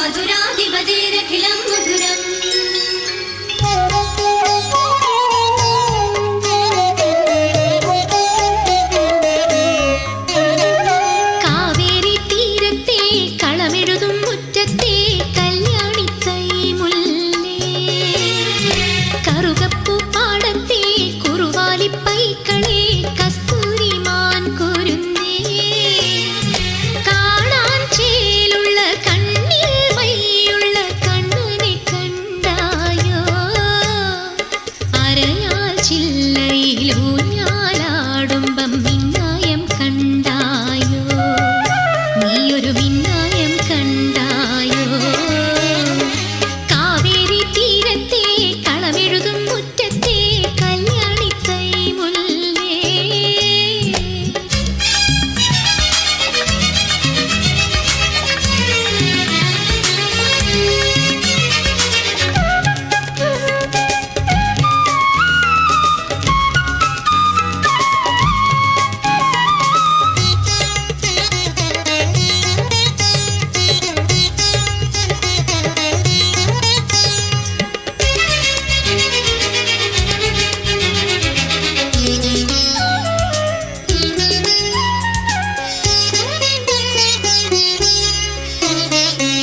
മധുരാധിപതിരഖിലം മധുരം. കാവേരി തീരത്തെ കളമെഴുതും മുറ്റത്തെ കല്യാണിത്തൈ മുല്ലേ. കറുകപ്പു പാടത്തെ കുറുവാലിപ്പൈക്കള Thank you.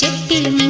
ചെപ്പിലും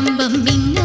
കുടുംബം ഭിന്ന